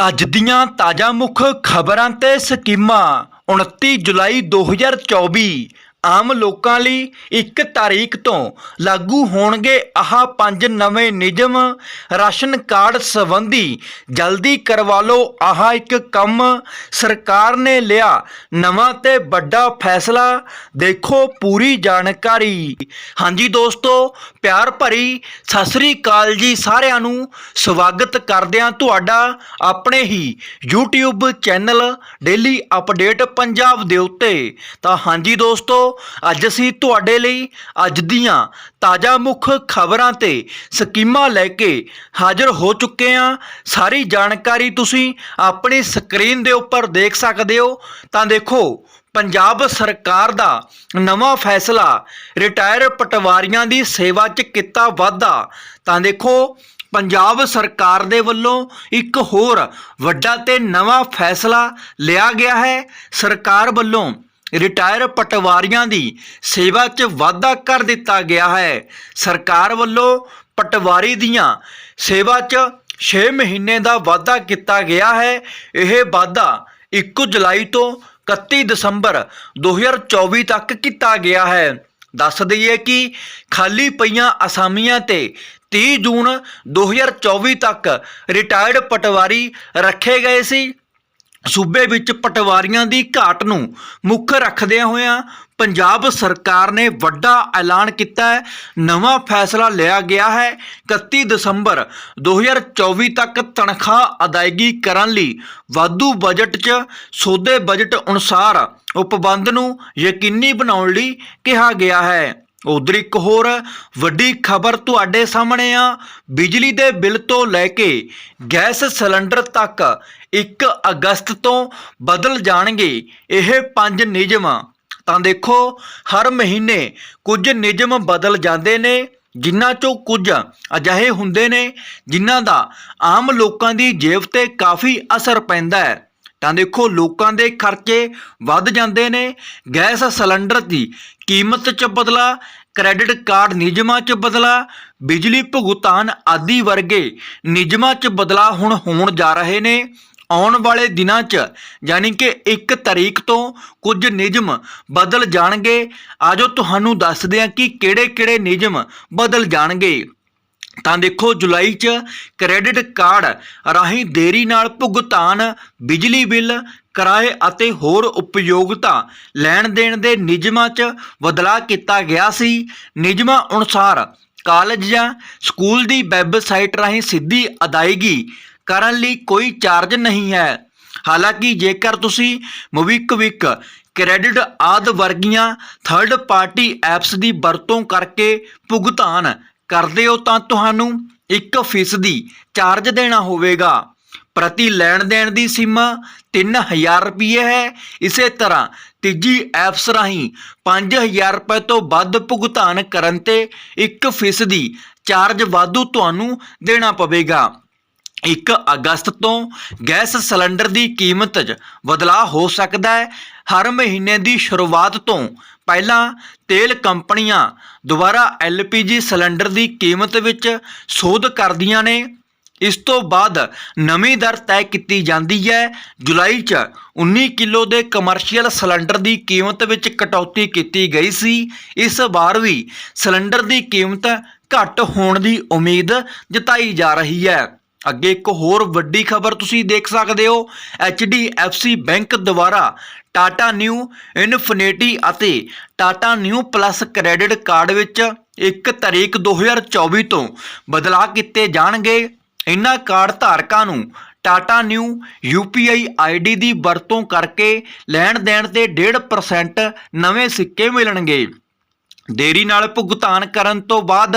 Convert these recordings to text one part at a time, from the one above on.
ਅੱਜ ਦੀਆਂ ਤਾਜ਼ਾ ਮੁੱਖ ਖਬਰਾਂ ਤੇ ਸਕੀਮਾਂ 29 ਜੁਲਾਈ 2024 ਆਮ ਲੋਕਾਂ ਲਈ 1 ਤਾਰੀਖ ਤੋਂ ਲਾਗੂ ਹੋਣਗੇ ਆਹ ਪੰਜ ਨਵੇਂ ਨਿਯਮ। ਰਾਸ਼ਨ ਕਾਰਡ ਸੰਬੰਧੀ ਜਲਦੀ ਕਰਵਾ ਲਓ। ਆਹ ਇੱਕ ਕੰਮ ਸਰਕਾਰ ਨੇ ਲਿਆ। ਨਵਾਂ ਤੇ ਵੱਡਾ ਫੈਸਲਾ। ਦੇਖੋ ਪੂਰੀ ਜਾਣਕਾਰੀ। ਹਾਂਜੀ ਦੋਸਤੋ, ਪਿਆਰ ਭਰੀ ਸਤਿ ਸ੍ਰੀ ਅਕਾਲ ਜੀ ਸਾਰਿਆਂ ਨੂੰ। ਸਵਾਗਤ ਕਰਦਿਆਂ ਤੁਹਾਡਾ ਆਪਣੇ ਹੀ YouTube channel daily update Punjab ਦੇ ਉੱਤੇ। ਤਾਂ ਹਾਂਜੀ ਦੋਸਤੋ ਅੱਜ ਅਸੀਂ ਤੁਹਾਡੇ ਲਈ ਅੱਜ ਦੀਆਂ ਤਾਜ਼ਾ ਮੁੱਖ ਖਬਰਾਂ ਤੇ ਸਕੀਮਾਂ ਲੈ ਕੇ ਹਾਜ਼ਰ ਹੋ ਚੁੱਕੇ ਹਾਂ। ਸਾਰੀ ਜਾਣਕਾਰੀ ਤੁਸੀਂ ਆਪਣੀ ਸਕਰੀਨ ਦੇ ਉੱਪਰ ਦੇਖ ਸਕਦੇ ਹੋ। ਤਾਂ ਦੇਖੋ, ਪੰਜਾਬ ਸਰਕਾਰ ਦਾ ਨਵਾਂ ਫੈਸਲਾ, ਰਿਟਾਇਰ ਪਟਵਾਰੀਆਂ ਦੀ ਸੇਵਾ 'ਚ ਕੀਤਾ ਵਾਧਾ। ਤਾਂ ਦੇਖੋ, ਪੰਜਾਬ ਸਰਕਾਰ ਦੇ ਵੱਲੋਂ ਇੱਕ ਹੋਰ ਵੱਡਾ ਤੇ ਨਵਾਂ ਫੈਸਲਾ ਲਿਆ ਗਿਆ ਹੈ। ਸਰਕਾਰ ਵੱਲੋਂ ਰਿਟਾਇਰ ਪਟਵਾਰੀਆਂ ਦੀ ਸੇਵਾ 'ਚ ਵਾਧਾ ਕਰ ਦਿੱਤਾ ਗਿਆ ਹੈ। ਸਰਕਾਰ ਵੱਲੋਂ ਪਟਵਾਰੀ ਦੀਆਂ ਸੇਵਾ 'ਚ 6 ਮਹੀਨੇ ਦਾ ਵਾਧਾ ਕੀਤਾ ਗਿਆ ਹੈ। ਇਹ ਵਾਧਾ 1 ਜੁਲਾਈ ਤੋਂ 31 ਦਸੰਬਰ 2024 ਤੱਕ ਕੀਤਾ ਗਿਆ ਹੈ। ਦੱਸ ਦਈਏ ਕਿ ਖਾਲੀ ਪਈਆਂ ਅਸਾਮੀਆਂ ਤੇ 30 ਜੂਨ 2024 ਤੱਕ ਰਿਟਾਇਰਡ ਪਟਵਾਰੀ ਰੱਖੇ ਗਏ ਸੀ। ਸੂਬੇ ਵਿੱਚ ਪਟਵਾਰੀਆਂ ਦੀ ਘਾਟ ਨੂੰ ਮੁੱਖ ਰੱਖਦਿਆਂ ਹੋਇਆਂ ਪੰਜਾਬ ਸਰਕਾਰ ਨੇ ਵੱਡਾ ਐਲਾਨ ਕੀਤਾ ਹੈ। ਨਵਾਂ ਫੈਸਲਾ ਲਿਆ ਗਿਆ ਹੈ। 31 ਦਸੰਬਰ 2024 ਤੱਕ ਤਨਖਾਹ ਅਦਾਇਗੀ ਕਰਨ ਲਈ ਵਾਧੂ ਬਜਟ 'ਚ ਸੋਧੇ ਬਜਟ ਅਨੁਸਾਰ ਉਪਬੰਧ ਨੂੰ ਯਕੀਨੀ ਬਣਾਉਣ ਲਈ ਕਿਹਾ ਗਿਆ ਹੈ। ਉਧਰ ਇੱਕ ਹੋਰ ਵੱਡੀ ਖਬਰ ਤੁਹਾਡੇ ਸਾਹਮਣੇ ਆ। ਬਿਜਲੀ ਦੇ ਬਿੱਲ ਤੋਂ ਲੈ ਕੇ ਗੈਸ ਸਿਲੰਡਰ ਤੱਕ 1 ਅਗਸਤ ਤੋਂ ਬਦਲ ਜਾਣਗੇ, ਇਹ ਪੰਜ ਨਿਯਮ। ਤਾਂ ਦੇਖੋ, ਹਰ ਮਹੀਨੇ ਕੁਝ ਨਿਯਮ ਬਦਲ ਜਾਂਦੇ ਨੇ, ਜਿਨ੍ਹਾਂ ਚੋਂ ਕੁਝ ਅਜਿਹੇ ਹੁੰਦੇ ਨੇ, ਜਿਨ੍ਹਾਂ ਦਾ ਆਮ ਲੋਕਾਂ ਦੀ ਜੇਬ ਤੇ ਕਾਫੀ ਅਸਰ ਪੈਂਦਾ ਹੈ। ਤਾਂ ਦੇਖੋ, ਲੋਕਾਂ ਦੇ ਖਰਚੇ ਵੱਧ ਜਾਂਦੇ ਨੇ, ਗੈਸ ਸਿਲੰਡਰ ਦੀ ਕੀਮਤ 'ਚ ਬਦਲਾ, ਕ੍ਰੈਡਿਟ ਕਾਰਡ ਨਿਯਮਾਂ 'ਚ ਬਦਲਾ, ਬਿਜਲੀ ਭੁਗਤਾਨ ਆਦਿ ਵਰਗੇ ਨਿਯਮਾਂ 'ਚ ਬਦਲਾ ਹੁਣ ਹੋਣ ਜਾ ਰਹੇ ਨੇ। ਆਉਣ ਵਾਲੇ ਦਿਨਾਂ 'ਚ, ਯਾਨੀ ਕਿ 1 ਤਾਰੀਖ ਤੋਂ ਕੁਝ ਨਿਯਮ ਬਦਲ ਜਾਣਗੇ। ਆਜੋ ਤੁਹਾਨੂੰ ਦੱਸਦੇ ਹਾਂ ਕਿ ਕਿਹੜੇ-ਕਿਹੜੇ ਨਿਯਮ ਬਦਲ ਜਾਣਗੇ। ਤਾਂ ਦੇਖੋ, ਜੁਲਾਈ 'ਚ ਕ੍ਰੈਡਿਟ ਕਾਰਡ ਰਾਹੀਂ ਦੇਰੀ ਨਾਲ ਭੁਗਤਾਨ, ਬਿਜਲੀ ਬਿੱਲ, ਕਿਰਾਏ ਅਤੇ ਹੋਰ ਉਪਯੋਗਤਾ ਲੈਣ ਦੇਣ ਦੇ ਨਿਯਮਾਂ 'ਚ ਬਦਲਾਅ ਕੀਤਾ ਗਿਆ ਸੀ। ਨਿਯਮਾਂ ਅਨੁਸਾਰ ਕਾਲਜ ਜਾਂ ਸਕੂਲ ਦੀ ਵੈਬਸਾਈਟ ਰਾਹੀਂ ਸਿੱਧੀ ਅਦਾਇਗੀ ਕਰਨ ਲਈ ਕੋਈ ਚਾਰਜ ਨਹੀਂ ਹੈ। ਹਾਲਾਂਕਿ ਜੇਕਰ ਤੁਸੀਂ ਮੋਬੀਕਵਿਕ ਕ੍ਰੈਡਿਟ ਆਦ ਵਰਗੀਆਂ ਥਰਡ ਪਾਰਟੀ ਐਪਸ ਦੀ ਵਰਤੋਂ ਕਰਕੇ ਭੁਗਤਾਨ ਕਰਦੇ ਹੋ ਤਾਂ ਤੁਹਾਨੂੰ 1% ਚਾਰਜ ਦੇਣਾ ਹੋਵੇਗਾ। ਪ੍ਰਤੀ ਲੈਣ ਦੇਣ ਦੀ ਸੀਮਾ 3000 ਰੁਪਏ ਹੈ। ਇਸੇ ਤਰ੍ਹਾਂ ਤੀਜੀ ਐਪਸ ਰਾਹੀਂ 5000 ਰੁਪਏ ਤੋਂ ਵੱਧ ਭੁਗਤਾਨ ਕਰਨ ਤੇ 1% ਚਾਰਜ ਵਾਧੂ ਤੁਹਾਨੂੰ ਦੇਣਾ ਪਵੇਗਾ। 1 ਅਗਸਤ ਤੋਂ ਗੈਸ ਸਿਲੰਡਰ ਦੀ ਕੀਮਤ 'ਚ ਬਦਲਾਅ ਹੋ ਸਕਦਾ ਹੈ। ਹਰ ਮਹੀਨੇ ਦੀ ਸ਼ੁਰੂਆਤ ਤੋਂ ਪਹਿਲਾਂ ਤੇਲ ਕੰਪਨੀਆਂ ਦੁਬਾਰਾ LPG ਸਿਲੰਡਰ ਦੀ ਕੀਮਤ ਵਿੱਚ ਸੋਧ ਕਰਦੀਆਂ ਨੇ। ਇਸ ਤੋਂ ਬਾਅਦ ਨਵੀਂ ਦਰ ਤੈਅ ਕੀਤੀ ਜਾਂਦੀ ਹੈ। ਜੁਲਾਈ 'ਚ 19 ਕਿਲੋ ਦੇ ਕਮਰਸ਼ੀਅਲ ਸਿਲੰਡਰ ਦੀ ਕੀਮਤ ਵਿੱਚ ਕਟੌਤੀ ਕੀਤੀ ਗਈ ਸੀ। ਇਸ ਵਾਰ ਵੀ ਸਿਲੰਡਰ ਦੀ ਕੀਮਤ ਘੱਟ ਹੋਣ ਦੀ ਉਮੀਦ ਜਤਾਈ ਜਾ ਰਹੀ ਹੈ। ਅੱਗੇ ਇੱਕ ਹੋਰ ਵੱਡੀ ਖਬਰ ਤੁਸੀਂ ਦੇਖ ਸਕਦੇ ਹੋ। HDFC ਬੈਂਕ ਦੁਆਰਾ ਟਾਟਾ ਨਿਊ, ਇਨਫਿਨਿਟੀ ਅਤੇ Tata Neu plus credit card ਵਿੱਚ 1 ਤਾਰੀਖ 2024 ਤੋਂ ਬਦਲਾਅ ਕੀਤੇ ਜਾਣਗੇ। ਇਨ੍ਹਾਂ ਕਾਰਡ ਧਾਰਕਾਂ ਨੂੰ ਟਾਟਾ ਨਿਊ UPI ID ਦੀ ਵਰਤੋਂ ਕਰਕੇ ਲੈਣ ਦੇਣ ਤੇ 1.5% ਨਵੇਂ ਸਿੱਕੇ ਮਿਲਣਗੇ। ਦੇਰੀ ਨਾਲ ਭੁਗਤਾਨ ਕਰਨ ਤੋਂ ਬਾਅਦ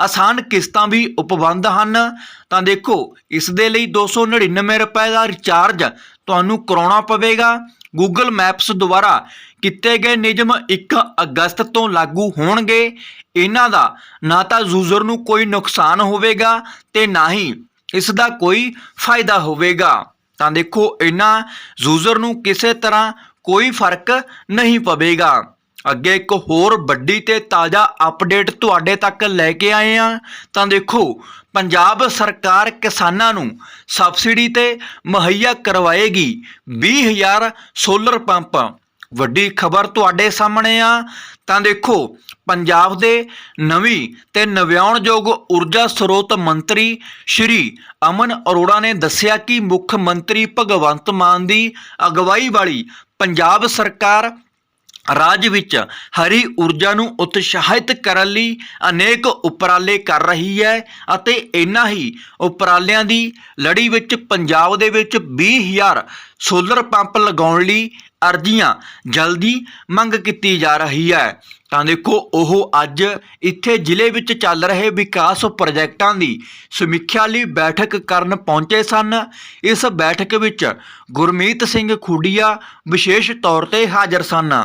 ਆਸਾਨ ਕਿਸ਼ਤਾਂ ਵੀ ਉਪਬੰਧ ਹਨ। ਤਾਂ ਦੇਖੋ, ਇਸ ਦੇ ਲਈ 299 ਰੁਪਏ ਦਾ ਰਿਚਾਰਜ ਤੁਹਾਨੂੰ ਕਰਾਉਣਾ ਪਵੇਗਾ। Google Maps ਦੁਆਰਾ ਕੀਤੇ ਗਏ ਨਿਯਮ 1 ਅਗਸਤ ਤੋਂ ਲਾਗੂ ਹੋਣਗੇ। ਇਹਨਾਂ ਦਾ ਨਾ ਤਾਂ ਯੂਜ਼ਰ ਨੂੰ ਕੋਈ ਨੁਕਸਾਨ ਹੋਵੇਗਾ ਤੇ ਨਾ ਹੀ ਇਸ ਦਾ ਕੋਈ ਫਾਇਦਾ ਹੋਵੇਗਾ। ਤਾਂ ਦੇਖੋ, ਇਹਨਾਂ ਯੂਜ਼ਰ ਨੂੰ ਕਿਸੇ ਤਰ੍ਹਾਂ ਕੋਈ ਫ਼ਰਕ ਨਹੀਂ ਪਵੇਗਾ। ਅੱਗੇ ਇੱਕ ਹੋਰ ਵੱਡੀ ਤੇ ਤਾਜ਼ਾ ਅਪਡੇਟ ਤੁਹਾਡੇ ਤੱਕ ਲੈ ਕੇ ਆਏ ਆ ਤਾਂ ਦੇਖੋ, ਪੰਜਾਬ ਸਰਕਾਰ ਕਿਸਾਨਾਂ ਨੂੰ ਸਬਸਿਡੀ ਤੇ ਮੁਹੱਈਆ ਕਰਵਾਏਗੀ 20000 ਸੋਲਰ ਪੰਪ ਵੱਡੀ ਖਬਰ ਤੁਹਾਡੇ ਸਾਹਮਣੇ ਆ। ਤਾਂ ਦੇਖੋ, ਪੰਜਾਬ ਦੇ ਨਵੀਂ ਤੇ ਨਵਿਆਉਣਯੋਗ ਊਰਜਾ ਸਰੋਤ ਮੰਤਰੀ ਸ਼੍ਰੀ ਅਮਨ ਅਰੋੜਾ ਨੇ ਦੱਸਿਆ ਕਿ ਮੁੱਖ ਮੰਤਰੀ ਭਗਵੰਤ ਮਾਨ ਦੀ ਅਗਵਾਈ ਵਾਲੀ ਪੰਜਾਬ ਸਰਕਾਰ ਰਾਜ ਵਿੱਚ ਹਰੀ ਊਰਜਾ ਨੂੰ ਉਤਸ਼ਾਹਿਤ ਕਰਨ ਲਈ ਅਨੇਕ ਉਪਰਾਲੇ ਕਰ ਰਹੀ ਹੈ ਅਤੇ ਇਨ੍ਹਾਂ ਹੀ ਉਪਰਾਲਿਆਂ ਦੀ ਲੜੀ ਵਿੱਚ ਪੰਜਾਬ ਦੇ ਵਿੱਚ 20000 ਸੋਲਰ ਪੰਪ ਲਗਾਉਣ ਲਈ ਅਰਜ਼ੀਆਂ ਜਲਦੀ ਮੰਗ ਕੀਤੀ ਜਾ ਰਹੀ ਹੈ। ਤਾਂ ਦੇਖੋ, ਉਹ ਅੱਜ ਇੱਥੇ ਜ਼ਿਲ੍ਹੇ ਵਿੱਚ ਚੱਲ ਰਹੇ ਵਿਕਾਸ ਪ੍ਰੋਜੈਕਟਾਂ ਦੀ ਸਮੀਖਿਆ ਲਈ ਬੈਠਕ ਕਰਨ ਪਹੁੰਚੇ ਸਨ। ਇਸ ਬੈਠਕ ਵਿੱਚ ਗੁਰਮੀਤ ਸਿੰਘ ਖੁੱਡੀਆ ਵਿਸ਼ੇਸ਼ ਤੌਰ ਤੇ ਹਾਜ਼ਰ ਸਨ।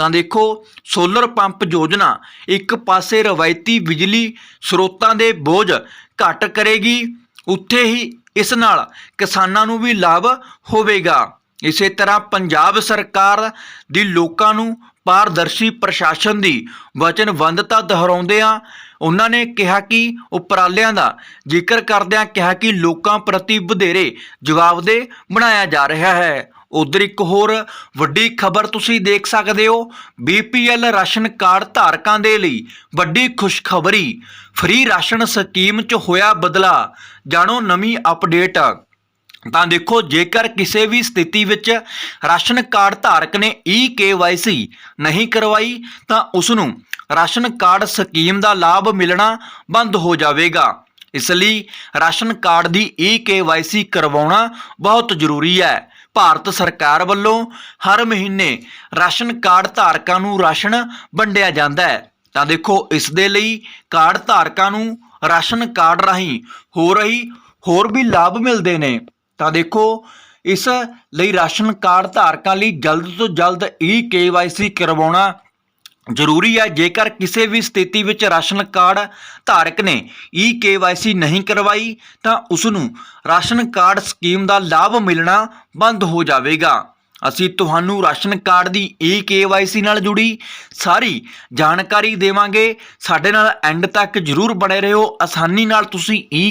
ਤਾਂ ਦੇਖੋ ਸੋਲਰ ਪੰਪ ਯੋਜਨਾ ਇੱਕ ਪਾਸੇ ਰਵਾਇਤੀ ਬਿਜਲੀ ਸਰੋਤਾਂ ਦੇ ਬੋਝ ਘੱਟ ਕਰੇਗੀ, ਉੱਥੇ ਹੀ ਇਸ ਨਾਲ ਕਿਸਾਨਾਂ ਨੂੰ ਵੀ ਲਾਭ ਹੋਵੇਗਾ। ਇਸੇ ਤਰ੍ਹਾਂ ਪੰਜਾਬ ਸਰਕਾਰ ਦੀ ਲੋਕਾਂ ਨੂੰ ਪਾਰਦਰਸ਼ੀ ਪ੍ਰਸ਼ਾਸਨ ਦੀ ਵਚਨਬੱਧਤਾ ਦੁਹਰਾਉਂਦਿਆਂ ਉਹਨਾਂ ਨੇ ਕਿਹਾ ਕਿ ਉਪਰਾਲਿਆਂ ਦਾ ਜ਼ਿਕਰ ਕਰਦਿਆਂ ਕਿਹਾ ਕਿ ਲੋਕਾਂ ਪ੍ਰਤੀ ਵਧੇਰੇ ਜਵਾਬਦੇਹ ਬਣਾਇਆ ਜਾ ਰਿਹਾ ਹੈ। ਉਧਰ ਇੱਕ ਹੋਰ ਵੱਡੀ ਖਬਰ ਤੁਸੀਂ ਦੇਖ ਸਕਦੇ ਹੋ। ਬੀਪੀਐਲ ਰਾਸ਼ਨ ਕਾਰਡ ਧਾਰਕਾਂ ਦੇ ਲਈ ਵੱਡੀ ਖੁਸ਼ਖਬਰੀ। ਫ੍ਰੀ ਰਾਸ਼ਨ ਸਕੀਮ 'ਚ ਹੋਇਆ ਬਦਲਾ। ਜਾਣੋ ਨਵੀਂ ਅਪਡੇਟ। ਤਾਂ ਦੇਖੋ, ਜੇਕਰ ਕਿਸੇ ਵੀ ਸਥਿਤੀ ਵਿੱਚ ਰਾਸ਼ਨ ਕਾਰਡ ਧਾਰਕ ਨੇ ਈ ਨਹੀਂ ਕਰਵਾਈ, ਤਾਂ ਉਸ ਨੂੰ ਰਾਸ਼ਨ ਕਾਰਡ ਸਕੀਮ ਦਾ ਲਾਭ ਮਿਲਣਾ ਬੰਦ ਹੋ ਜਾਵੇਗਾ। ਇਸ ਲਈ ਰਾਸ਼ਨ ਕਾਰਡ ਦੀ ਈ ਕਰਵਾਉਣਾ ਬਹੁਤ ਜ਼ਰੂਰੀ ਹੈ। ਭਾਰਤ ਸਰਕਾਰ ਵੱਲੋਂ ਹਰ ਮਹੀਨੇ ਰਾਸ਼ਨ ਕਾਰਡ ਧਾਰਕਾਂ ਨੂੰ ਰਾਸ਼ਨ ਵੰਡਿਆ ਜਾਂਦਾ ਹੈ। ਤਾਂ ਦੇਖੋ, ਇਸ ਦੇ ਲਈ ਕਾਰਡ ਧਾਰਕਾਂ ਨੂੰ ਰਾਸ਼ਨ ਕਾਰਡ ਰਾਹੀਂ ਹੋ ਰਹੀ ਹੋਰ ਵੀ ਲਾਭ ਮਿਲਦੇ ਨੇ। ਤਾਂ ਦੇਖੋ, ਇਸ ਲਈ ਰਾਸ਼ਨ ਕਾਰਡ ਧਾਰਕਾਂ ਲਈ ਜਲਦ ਤੋਂ ਜਲਦ ਈ ਕਰਵਾਉਣਾ ਜ਼ਰੂਰੀ ਹੈ ਜੇਕਰ ਕਿਸੇ ਵੀ ਸਥਿਤੀ ਵਿੱਚ ਰਾਸ਼ਨ ਕਾਰਡ ਧਾਰਕ ਨੇ ਈ ਨਹੀਂ ਕਰਵਾਈ, ਤਾਂ ਉਸ ਨੂੰ ਰਾਸ਼ਨ ਕਾਰਡ ਸਕੀਮ ਦਾ ਲਾਭ ਮਿਲਣਾ ਬੰਦ ਹੋ ਜਾਵੇਗਾ। ਅਸੀਂ ਤੁਹਾਨੂੰ ਰਾਸ਼ਨ ਕਾਰਡ ਦੀ ਈ ਨਾਲ ਜੁੜੀ ਸਾਰੀ ਜਾਣਕਾਰੀ ਦੇਵਾਂਗੇ। ਸਾਡੇ ਨਾਲ ਐਂਡ ਤੱਕ ਜਰੂਰ ਬਣੇ ਰਹੋ। ਆਸਾਨੀ ਨਾਲ ਤੁਸੀਂ ਈ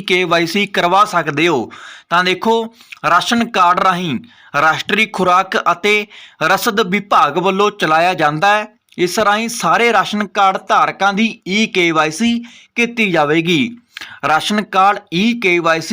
ਕਰਵਾ ਸਕਦੇ ਹੋ। ਤਾਂ ਦੇਖੋ, ਰਾਸ਼ਨ ਕਾਰਡ ਰਾਹੀਂ ਰਾਸ਼ਟਰੀ ਖੁਰਾਕ ਅਤੇ ਰਸਦ ਵਿਭਾਗ ਵੱਲੋਂ ਚਲਾਇਆ ਜਾਂਦਾ ਹੈ। ਇਸ ਰਾਹੀਂ ਸਾਰੇ ਰਾਸ਼ਨ ਕਾਰਡ ਧਾਰਕਾਂ ਦੀ ਈ ਕੀਤੀ ਜਾਵੇਗੀ। ਰਾਸ਼ਨ ਕਾਰਡ ਈ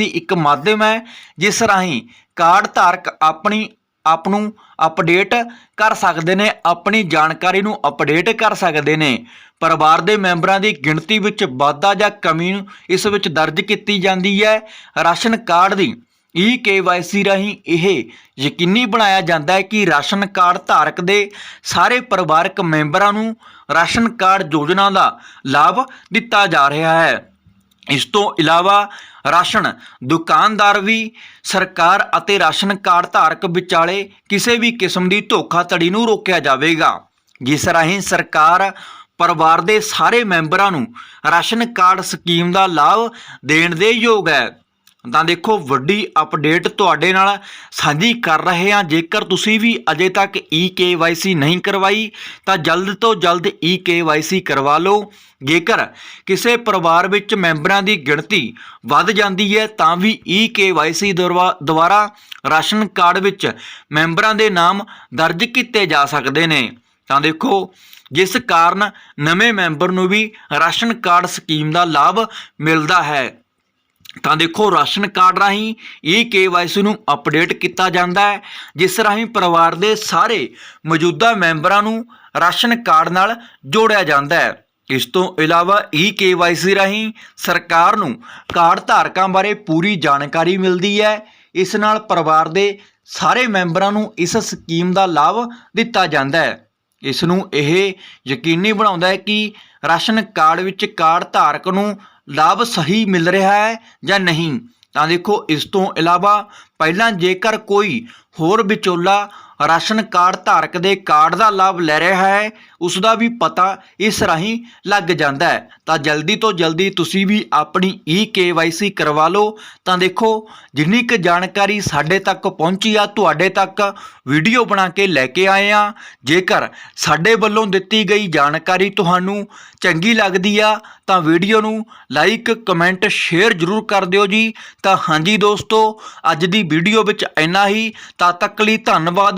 ਇੱਕ ਮਾਧਿਅਮ ਹੈ, ਜਿਸ ਰਾਹੀਂ ਕਾਰਡ ਧਾਰਕ ਆਪਣੀ ਆਪ ਨੂੰ ਅਪਡੇਟ ਕਰ ਸਕਦੇ ਨੇ, ਆਪਣੀ ਜਾਣਕਾਰੀ ਨੂੰ ਅਪਡੇਟ ਕਰ ਸਕਦੇ ਨੇ। ਪਰਿਵਾਰ ਦੇ ਮੈਂਬਰਾਂ ਦੀ ਗਿਣਤੀ ਵਿੱਚ ਵਾਧਾ ਜਾਂ ਕਮੀ ਇਸ ਵਿੱਚ ਦਰਜ ਕੀਤੀ ਜਾਂਦੀ ਹੈ। ਰਾਸ਼ਨ ਕਾਰਡ ਦੀ ਈ ਕੇਵਾਈਸੀ ਰਾਹੀਂ ਇਹ ਯਕੀਨੀ ਬਣਾਇਆ ਜਾਂਦਾ ਹੈ ਕਿ ਰਾਸ਼ਨ ਕਾਰਡ ਧਾਰਕ ਦੇ ਸਾਰੇ ਪਰਿਵਾਰਕ ਮੈਂਬਰਾਂ ਨੂੰ ਰਾਸ਼ਨ ਕਾਰਡ ਯੋਜਨਾ ਦਾ ਲਾਭ ਦਿੱਤਾ ਜਾ ਰਿਹਾ ਹੈ। ਇਸ ਤੋਂ ਇਲਾਵਾ ਰਾਸ਼ਨ ਦੁਕਾਨਦਾਰ ਵੀ ਸਰਕਾਰ ਅਤੇ ਰਾਸ਼ਨ ਕਾਰਡ ਧਾਰਕ ਵਿਚਾਲੇ ਕਿਸੇ ਵੀ ਕਿਸਮ ਦੀ ਧੋਖਾਧੜੀ ਨੂੰ ਰੋਕਿਆ ਜਾਵੇਗਾ। ਜਿਸ ਰਾਹੀਂ ਸਰਕਾਰ ਪਰਿਵਾਰ ਦੇ ਸਾਰੇ ਮੈਂਬਰਾਂ ਨੂੰ ਰਾਸ਼ਨ ਕਾਰਡ ਸਕੀਮ ਦਾ ਲਾਭ ਦੇਣ ਦੇ ਯੋਗ ਹੈ। ਤਾਂ ਦੇਖੋ, ਵੱਡੀ ਅਪਡੇਟ ਤੁਹਾਡੇ ਨਾਲ ਸਾਂਝੀ ਕਰ ਰਹੇ ਹਾਂ। ਜੇਕਰ ਤੁਸੀਂ ਵੀ ਅਜੇ ਤੱਕ ਈ ਨਹੀਂ ਕਰਵਾਈ, ਤਾਂ ਜਲਦ ਤੋਂ ਜਲਦ ਈ ਕਰਵਾ ਲਓ। ਜੇਕਰ ਕਿਸੇ ਪਰਿਵਾਰ ਵਿੱਚ ਮੈਂਬਰਾਂ ਦੀ ਗਿਣਤੀ ਵੱਧ ਜਾਂਦੀ ਹੈ, ਤਾਂ ਵੀ ਈ ਦੁਆਰਾ ਰਾਸ਼ਨ ਕਾਰਡ ਵਿੱਚ ਮੈਂਬਰਾਂ ਦੇ ਨਾਮ ਦਰਜ ਕੀਤੇ ਜਾ ਸਕਦੇ ਨੇ। ਤਾਂ ਦੇਖੋ, ਜਿਸ ਕਾਰਨ ਨਵੇਂ ਮੈਂਬਰ ਨੂੰ ਵੀ ਰਾਸ਼ਨ ਕਾਰਡ ਸਕੀਮ ਦਾ ਲਾਭ ਮਿਲਦਾ ਹੈ। ਤਾਂ ਦੇਖੋ, ਰਾਸ਼ਨ ਕਾਰਡ ਰਾਹੀਂ ਇਹ ਕੇਵਾਈਸੀ ਨੂੰ ਅਪਡੇਟ ਕੀਤਾ ਜਾਂਦਾ ਹੈ, ਜਿਸ ਰਾਹੀਂ ਪਰਿਵਾਰ ਦੇ ਸਾਰੇ ਮੌਜੂਦਾ ਮੈਂਬਰਾਂ ਨੂੰ ਰਾਸ਼ਨ ਕਾਰਡ ਨਾਲ ਜੋੜਿਆ ਜਾਂਦਾ ਹੈ। ਇਸ ਤੋਂ ਇਲਾਵਾ ਈ ਕੇਵਾਈਸੀ ਰਾਹੀਂ ਸਰਕਾਰ ਨੂੰ ਕਾਰਡ ਧਾਰਕਾਂ ਬਾਰੇ ਪੂਰੀ ਜਾਣਕਾਰੀ ਮਿਲਦੀ ਹੈ। ਇਸ ਨਾਲ ਪਰਿਵਾਰ ਦੇ ਸਾਰੇ ਮੈਂਬਰਾਂ ਨੂੰ ਇਸ ਸਕੀਮ ਦਾ ਲਾਭ ਦਿੱਤਾ ਜਾਂਦਾ ਹੈ। ਇਸ ਨੂੰ ਇਹ ਯਕੀਨੀ ਬਣਾਉਂਦਾ ਹੈ ਕਿ ਰਾਸ਼ਨ ਕਾਰਡ ਵਿੱਚ ਕਾਰਡ ਧਾਰਕ ਨੂੰ ਲਾਭ ਸਹੀ ਮਿਲ ਰਿਹਾ ਹੈ ਜਾਂ ਨਹੀਂ? ਤਾਂ ਦੇਖੋ, ਇਸ ਤੋਂ ਇਲਾਵਾ ਪਹਿਲਾਂ ਜੇਕਰ ਕੋਈ ਹੋਰ ਵਿਚੋਲਾ ਰਾਸ਼ਨ ਕਾਰਡ ਧਾਰਕ ਦੇ ਕਾਰਡ ਦਾ ਲਾਭ ਲੈ ਰਿਹਾ ਹੈ ਉਸ ਦਾ ਵੀ ਪਤਾ ਇਸ ਰਾਹੀਂ ਲੱਗ ਜਾਂਦਾ ਹੈ। ਤਾਂ ਜਲਦੀ ਤੋਂ ਜਲਦੀ ਤੁਸੀਂ ਵੀ ਆਪਣੀ ਈ ਕੇਵਾਈਸੀ ਕਰਵਾ ਲਓ। ਤਾਂ ਦੇਖੋ, ਜਿੰਨੀ ਕੁ ਜਾਣਕਾਰੀ ਸਾਡੇ ਤੱਕ ਪਹੁੰਚੀ ਆ, ਤੁਹਾਡੇ ਤੱਕ ਵੀਡੀਓ ਬਣਾ ਕੇ ਲੈ ਕੇ ਆਏ ਆ। ਜੇਕਰ ਸਾਡੇ ਵੱਲੋਂ ਦਿੱਤੀ ਗਈ ਜਾਣਕਾਰੀ ਤੁਹਾਨੂੰ ਚੰਗੀ ਲੱਗਦੀ ਆ, ਤਾਂ ਵੀਡੀਓ ਨੂੰ ਲਾਈਕ, ਕਮੈਂਟ, ਸ਼ੇਅਰ ਜ਼ਰੂਰ ਕਰ ਦਿਓ ਜੀ। ਤਾਂ ਹਾਂਜੀ ਦੋਸਤੋ, ਅੱਜ ਦੀ ਵੀਡੀਓ ਵਿੱਚ ਇੰਨਾ ਹੀ। ਤਦ ਤੱਕ ਲਈ ਧੰਨਵਾਦ।